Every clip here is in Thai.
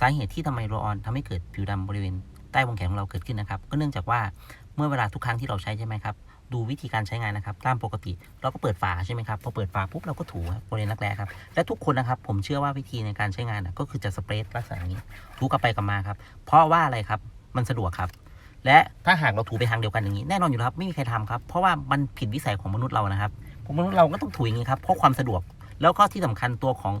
สาเหตุที่ทำไมโรออนทำให้เกิดผิวดำบริเวณใต้วงแขนของเราเกิดขึ้นนะครับ ก็เนื่องจากว่าเมื่อเวลาทุกครั้งที่เราใช้ใช่ไหมครับ ดูวิธีการใช้งานนะครับ ตามปกติเราก็เปิดฝาใช่ไหมครับพอเปิดฝาปุ๊บเราก็ถูรบริเวณรักแร้ครับและทุกคนนะครับ ผมเชื่อว่าวิธีในการใช้งานก็คือจะสเปรย์ลักษณะอย่างนี้ถูกลับไปกลับมาครับ เพราะว่าอะไรครับมันสะดวกครับและถ้าหากเราถูไปทางเดียวกันอย่างนี้แน่นอนอยู่แล้วครับไม่มีใครทำครับเพราะว่ามันผิดวิสัยของมนุษย์เรานะครับของมนุษย์เราก็ต้องถูอย่างนี้ครับเพราะความสะดวกแล้วก็ที่สำคัญตัวของ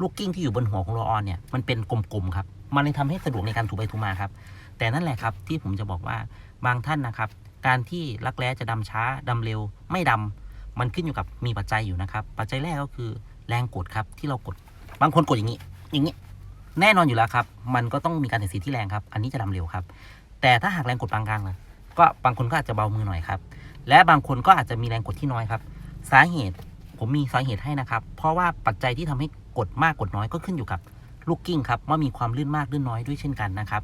ลูกกิ้งที่อยู่บนหัวของโรลออนเนี่ยมันเป็นกลมๆครับ มันเลยทำให้สะดวกในการถูไปถูมาครับ แต่นั่นแหละครับที่ผมจะบอกว่าบางท่านนะครับ การที่รักแร้จะดำช้าดำเร็ว ไม่ดำมันขึ้นอยู่กับมีปัจจัยอยู่นะครับ ปัจจัยแรกก็คือแรงกดครับที่เรากด บางคนกดอย่างนี้ อย่างนี้ แน่นอนอยู่แล้วครับ มันก็ต้องมีการเสียดสีที่แรงครับ อันนี้จะดำเร็วครับ แต่ถ้าหากแรงกดปานกลางล่ะก็บางคนก็อาจจะเบามือหน่อยครับ และบางคนก็อาจจะมีแรงกดที่น้อยครับ สาเหตุ ผมมีสาเหตุให้นะครับ เพราะว่าปัจจัยที่ทำให้กดมากกดน้อยก็ขึ้นอยู่กับลูกกิ้งครับว่ามีความลื่นมากลื่นน้อยด้วยเช่นกันนะครับ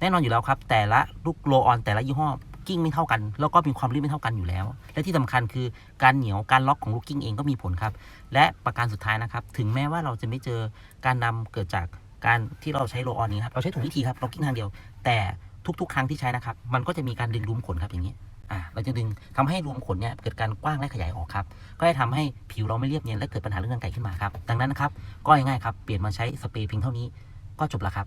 แน่นอนอยู่แล้วครับ แต่ละลูกโลออนแต่ละยี่ห้อกิ้งไม่เท่ากัน แล้วก็มีความลื่นไม่เท่ากันอยู่แล้ว และที่สำคัญคือการเหนียวการล็อกของลูกกิ้งเองก็มีผลครับ และประการสุดท้ายนะครับ ถึงแม้ว่าเราจะไม่เจอการดำเกิดจากการที่เราใช้โลออนนี้ครับเราใช้ถูกวิธีครับเรากิ้งทางเดียว แต่ ทุก ๆ ครั้งที่ใช้นะครับ มันก็จะมีการดึงรูมขนครับอย่างนี้อ่าเราจะดึงทำให้รูมขนเนี่ยเกิดการกว้างและขยายออกครับ ก็จะทำให้ผิวเราไม่เรียบเนียนและเกิดปัญหาเรื่องกางไก่ขึ้นมาครับ ดังนั้นนะครับ ก็ง่ายๆครับ เปลี่ยนมาใช้สเปรย์เพียงเท่านี้ก็จบแล้วครับ